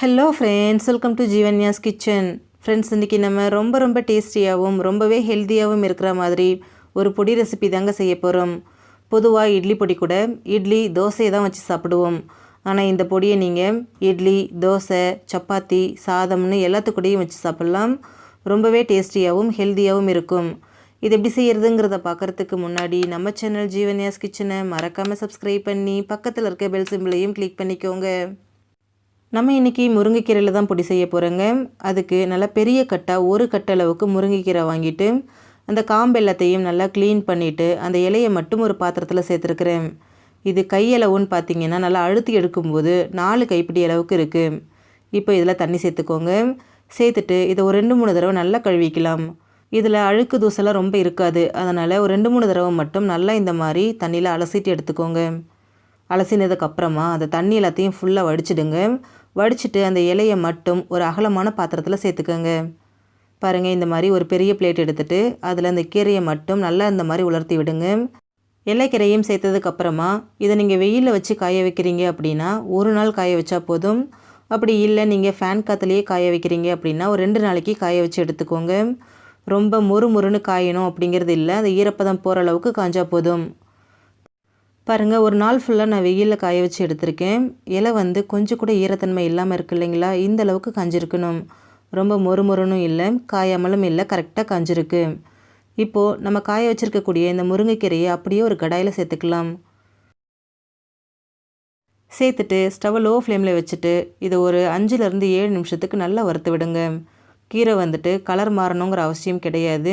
Hello friends welcome to Jeevanya's kitchen friends இன்றைக்கி நம்ம ரொம்ப ரொம்ப டேஸ்டியாகவும் ரொம்பவே ஹெல்த்தியாகவும் இருக்கிற மாதிரி ஒரு பொடி ரெசிபி தாங்க செய்ய போகிறோம் பொதுவாக இட்லி பொடி கூட இட்லி தோசையை தான் வச்சு சாப்பிடுவோம். ஆனால் இந்த பொடியை நீங்கள் இட்லி தோசை சப்பாத்தி சாதம்னு எல்லாத்துக்கூடையும் வச்சு சாப்பிட்லாம். ரொம்பவே டேஸ்டியாகவும் ஹெல்த்தியாகவும் இருக்கும். இது எப்படி செய்கிறதுங்கிறத பார்க்குறதுக்கு முன்னாடி நம்ம சேனல் ஜீவன்யாஸ் கிச்சனை மறக்காமல் சப்ஸ்கிரைப் பண்ணி பக்கத்தில் இருக்க பெல் சிம்பிளையும் கிளிக் பண்ணிக்கோங்க. நம்ம இன்றைக்கி முருங்கைக்கீரையில் தான் பொடி செய்ய போகிறோங்க அதுக்கு நல்லா பெரிய கட்டாக ஒரு கட்ட அளவுக்கு முருங்கைக்கீரை வாங்கிட்டு அந்த காம்பு எல்லாத்தையும் நல்லா க்ளீன் பண்ணிவிட்டு அந்த இலையை மட்டும் ஒரு பாத்திரத்தில் சேர்த்துருக்குறேன். இது கையளவுன்னு பார்த்தீங்கன்னா நல்லா அழுத்தி எடுக்கும்போது நாலு கைப்பிடி அளவுக்கு இருக்குது இப்போ இதில் தண்ணி சேர்த்துக்கோங்க. சேர்த்துட்டு இதை ஒரு ரெண்டு மூணு தடவை நல்லா கழுவிக்கலாம். இதில் அழுக்கு தூசெல்லாம் ரொம்ப இருக்காது. அதனால் ஒரு ரெண்டு மூணு தடவை மட்டும் நல்லா இந்த மாதிரி தண்ணியில் அலசிட்டு எடுத்துக்கோங்க. அலசினதுக்கு அப்புறமா அந்த தண்ணி எல்லாத்தையும் ஃபுல்லாக வடிச்சிடுங்க. வடிச்சிட்டு அந்த இலையை மட்டும் ஒரு அகலமான பாத்திரத்தில் சேர்த்துக்கோங்க. பாருங்கள் இந்த மாதிரி ஒரு பெரிய பிளேட் எடுத்துகிட்டு அதில் அந்த கீரையை மட்டும் நல்லா இந்த மாதிரி உலர்த்தி விடுங்க. எல்லைக்கீரையும் சேர்த்ததுக்கப்புறமா இதை நீங்கள் வெயிலில் வச்சு காய வைக்கிறீங்க அப்படின்னா ஒரு நாள் காய வச்சா போதும். அப்படி இல்லை நீங்கள் ஃபேன் காற்றுலேயே காய வைக்கிறீங்க அப்படின்னா ஒரு ரெண்டு நாளைக்கு காய வச்சு எடுத்துக்கோங்க. ரொம்ப மொறு மொறுன்னு காயணும் அப்படிங்கிறது இல்லை அந்த ஈரப்பதம் போகிற அளவுக்கு காஞ்சா போதும். பாருங்கள் ஒரு நாள் ஃபுல்லாக நான் வெயிலில் காய வச்சு எடுத்திருக்கேன். இலை வந்து கொஞ்சம் கூட ஈரத்தன்மை இல்லாமல் இருக்கு இல்லைங்களா? இந்த அளவுக்கு காஞ்சிருக்கணும். ரொம்ப மொறு மொறுனும் இல்லை காயாமலும் இல்லை கரெக்டாக காஞ்சிருக்கு. இப்போது நம்ம காய வச்சுருக்கக்கூடிய இந்த முருங்கைக்கீரையை அப்படியே ஒரு கடாயில் சேர்த்துக்கலாம். சேர்த்துட்டு ஸ்டவ்வை லோ ஃப்ளேமில் வச்சுட்டு இதை ஒரு அஞ்சுலேருந்து ஏழு நிமிஷத்துக்கு நல்லா வறுத்து விடுங்க. கீரை வந்துட்டு கலர் மாறணுங்கிற அவசியம் கிடையாது.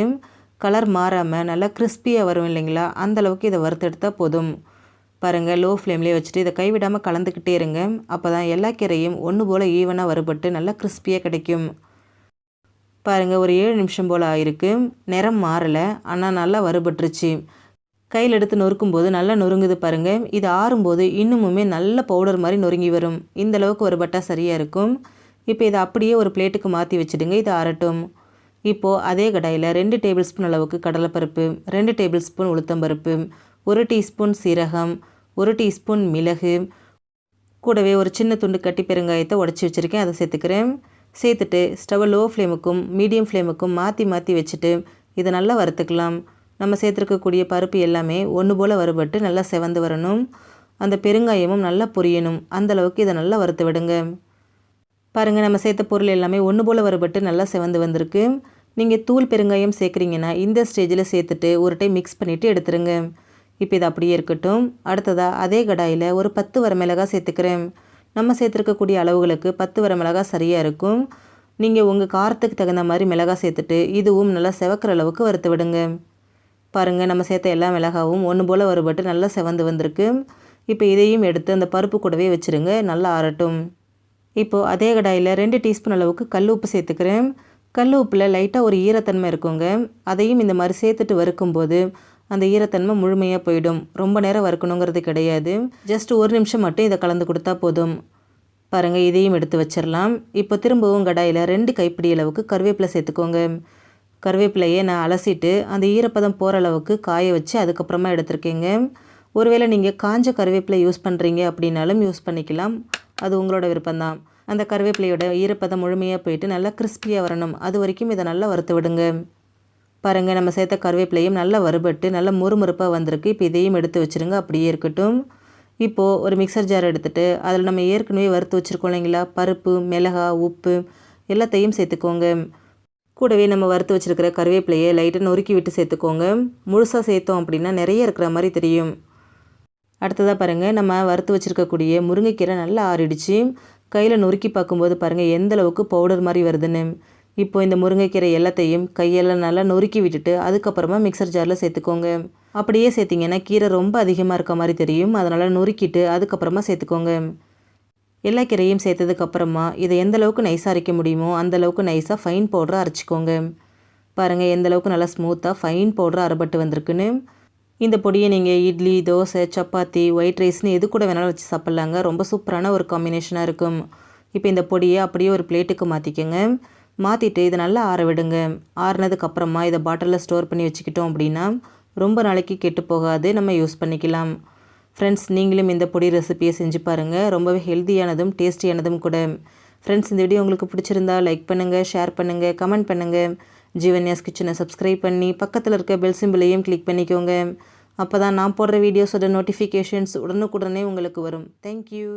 கலர் மாறாமல் நல்லா கிறிஸ்பியாக வரும் இல்லைங்களா? அந்தளவுக்கு இதை வறுத்து எடுத்தால் போதும். பாருங்கள் லோ ஃப்ளேம்லேயே வச்சுட்டு இதை கைவிடாமல் கலந்துக்கிட்டே இருங்க. அப்போ தான் எல்லா கீரையும் ஒன்று போல் ஈவனாக வறுபட்டு நல்லா கிறிஸ்பியாக கிடைக்கும். பாருங்கள் ஒரு ஏழு நிமிஷம் போல் ஆயிருக்கு. நிறம் மாறலை ஆனால் நல்லா வறுபட்டுருச்சு. கையில் எடுத்து நொறுக்கும்போது நல்லா நொறுங்குது பாருங்கள் இது ஆறும்போது இன்னுமுமே நல்ல பவுடர் மாதிரி நொறுங்கி வரும். இந்த அளவுக்கு வறுபட்டால் சரியாக இருக்கும். இப்போ இதை அப்படியே ஒரு பிளேட்டுக்கு மாற்றி வச்சுடுங்க இது ஆறட்டும். இப்போது அதே கடாயில் ரெண்டு டேபிள் ஸ்பூன் அளவுக்கு கடலைப்பருப்பு ரெண்டு டேபிள் ஸ்பூன் உளுத்தம்பருப்பு ஒரு டீஸ்பூன் சீரகம் ஒரு டீஸ்பூன் மிளகு கூடவே ஒரு சின்ன துண்டு கட்டி பெருங்காயத்தை உடச்சி வச்சுருக்கேன். அதை சேர்த்துக்கிறேன். சேர்த்துட்டு ஸ்டவ் லோ ஃப்ளேமுக்கும் மீடியம் ஃப்ளேமுக்கும் மாற்றி மாற்றி வச்சுட்டு இதை நல்லா வறுத்துக்கலாம். நம்ம சேர்த்துருக்கக்கூடிய பருப்பு எல்லாமே ஒன்று போல் வறுபட்டு நல்லா செவந்து வரணும். அந்த பெருங்காயமும் நல்லா பொரியணும். அந்தளவுக்கு இதை நல்லா வறுத்து விடுங்க. பாருங்கள் நம்ம சேர்த்த பொருள் எல்லாமே ஒன்று போல் வறுபட்டு நல்லா செவந்து வந்திருக்கு. நீங்கள் தூள் பெருங்காயம் சேர்க்குறீங்கன்னா இந்த ஸ்டேஜில் சேர்த்துட்டு ஒரு டைம் மிக்ஸ் பண்ணிவிட்டு எடுத்துருங்க. இப்போ இது அப்படியே இருக்கட்டும். அடுத்ததாக அதே கடாயில் ஒரு பத்து வரமிளகாய் சேர்த்துக்கிறேன். நம்ம சேர்த்துருக்கக்கூடிய அளவுகளுக்கு பத்து வரமிளகாய் சரியாக இருக்கும். நீங்கள் உங்கள் காரத்துக்கு தகுந்த மாதிரி மிளகாய் சேர்த்துட்டு இதுவும் நல்லா செவக்கிற அளவுக்கு வறுத்து விடுங்க. பாருங்கள் நம்ம சேர்த்த எல்லா மிளகாவும் ஒன்று போல் வறுபட்டு நல்லா செவந்து வந்திருக்கு. இப்போ இதையும் எடுத்து அந்த பருப்பு கூடவே வச்சுருங்க நல்லா ஆறட்டும். இப்போது அதே கடாயில் ரெண்டு டீஸ்பூன் அளவுக்கு கல் உப்பு சேர்த்துக்கிறேன். கல் உப்பில் லைட்டாக ஒரு ஈரத்தன்மை இருக்குங்க. அதையும் இந்த மாதிரி சேர்த்துட்டு வறுக்கும்போது அந்த ஈரத்தன்மை முழுமையாக போயிடும். ரொம்ப நேரம் வறுக்கணுங்கிறது கிடையாது. ஜஸ்ட் ஒரு நிமிஷம் மட்டும் இதை கலந்து கொடுத்தா போதும். பாருங்கள் இதையும் எடுத்து வச்சிடலாம் இப்போ திரும்பவும் கடாயில் ரெண்டு கைப்பிடி அளவுக்கு கருவேப்பிலை சேர்த்துக்கோங்க. கருவேப்பிலையை நான் அலசிட்டு அந்த ஈரப்பதம் போகிற அளவுக்கு காய வச்சு அதுக்கப்புறமா எடுத்திருக்கேங்க. ஒருவேளை நீங்கள் காஞ்ச கருவேப்பிலை யூஸ் பண்ணுறீங்க அப்படின்னாலும் யூஸ் பண்ணிக்கலாம். அது உங்களோட விருப்பம்தான். அந்த கருவேப்பிலையோட ஈரப்பதம் முழுமையாக போயிட்டு நல்லா கிறிஸ்பியாக வரணும். அது வரைக்கும் இதை நல்லா வறுத்து விடுங்க. பாருங்கள் நம்ம சேர்த்த கருவேப்பிலையும் நல்லா வறுபட்டு நல்லா முறுமுறுப்பாக வந்திருக்கு. இப்போ இதையும் எடுத்து வச்சுருங்க. அப்படியே இருக்கட்டும். இப்போது ஒரு மிக்சர் ஜார் எடுத்துகிட்டு அதில் நம்ம ஏற்கனவே வறுத்து வச்சுருக்கோம் இல்லைங்களா? பருப்பு மிளகா உப்பு எல்லாத்தையும் சேர்த்துக்கோங்க. கூடவே நம்ம வறுத்து வச்சுருக்கிற கருவேப்பிலையை லைட்டாக நொறுக்கி விட்டு சேர்த்துக்கோங்க. முழுசாக சேர்த்தோம் அப்படின்னா நிறைய இருக்கிற மாதிரி தெரியும். அடுத்ததாக பாருங்கள் நம்ம வறுத்து வச்சுருக்கக்கூடிய முருங்கைக்கீரை நல்லா ஆறிடுச்சு. கையில் நொறுக்கி பார்க்கும்போது பாருங்கள் எந்தளவுக்கு பவுடர் மாதிரி வருதுன்னு. இப்போ இந்த முருங்கைக்கீரை எல்லாத்தையும் கையெல்லாம் நல்லா நொறுக்கி விட்டுட்டு அதுக்கப்புறமா மிக்சர் ஜாரில் சேர்த்துக்கோங்க. அப்படியே சேர்த்திங்கன்னா கீரை ரொம்ப அதிகமாக இருக்க மாதிரி தெரியும். அதனால் நொறுக்கிட்டு அதுக்கப்புறமா சேர்த்துக்கோங்க. எல்லா கீரையும் சேர்த்ததுக்கப்புறமா இதை எந்த அளவுக்கு நைஸாக அரைக்க முடியுமோ அந்தளவுக்கு நைஸாக ஃபைன் பவுடராக அரைச்சிக்கோங்க. பாருங்கள் எந்த அளவுக்கு நல்லா ஸ்மூத்தாக ஃபைன் பவுடராக அரைப்பட்டு வந்திருக்குன்னு. இந்த பொடியை நீங்கள் இட்லி தோசை சப்பாத்தி ஒயிட் ரைஸ்னு எது கூட வேணாலும் வச்சு சாப்பிட்லாங்க. ரொம்ப சூப்பரான ஒரு காம்பினேஷனாக இருக்கும். இப்போ இந்த பொடியை அப்படியே ஒரு பிளேட்டுக்கு மாற்றிக்கோங்க மாற்றிட்டு இதை நல்லா ஆற விடுங்க. ஆறுனதுக்கப்புறமா இதை பாட்டிலில் ஸ்டோர் பண்ணி வச்சுக்கிட்டோம் அப்படின்னா ரொம்ப நாளைக்கு கெட்டு போகாது. நம்ம யூஸ் பண்ணிக்கலாம். ஃப்ரெண்ட்ஸ் நீங்களும் இந்த பொடி ரெசிபியை செஞ்சு பாருங்கள் ரொம்பவே ஹெல்த்தியானதும் டேஸ்டியானதும் கூட. ஃப்ரெண்ட்ஸ் இந்த வீடியோ உங்களுக்கு பிடிச்சிருந்தா லைக் பண்ணுங்கள் ஷேர் பண்ணுங்கள் கமெண்ட் பண்ணுங்கள் ஜீவன்யாஸ் கிச்சனை சப்ஸ்கிரைப் பண்ணி பக்கத்தில் இருக்க பெல் சிம்பிளையும் கிளிக் பண்ணிக்கோங்க. அப்போ தான் நான் போடுற வீடியோஸோட நோட்டிஃபிகேஷன்ஸ் உடனுக்குடனே உங்களுக்கு வரும். தேங்க்யூ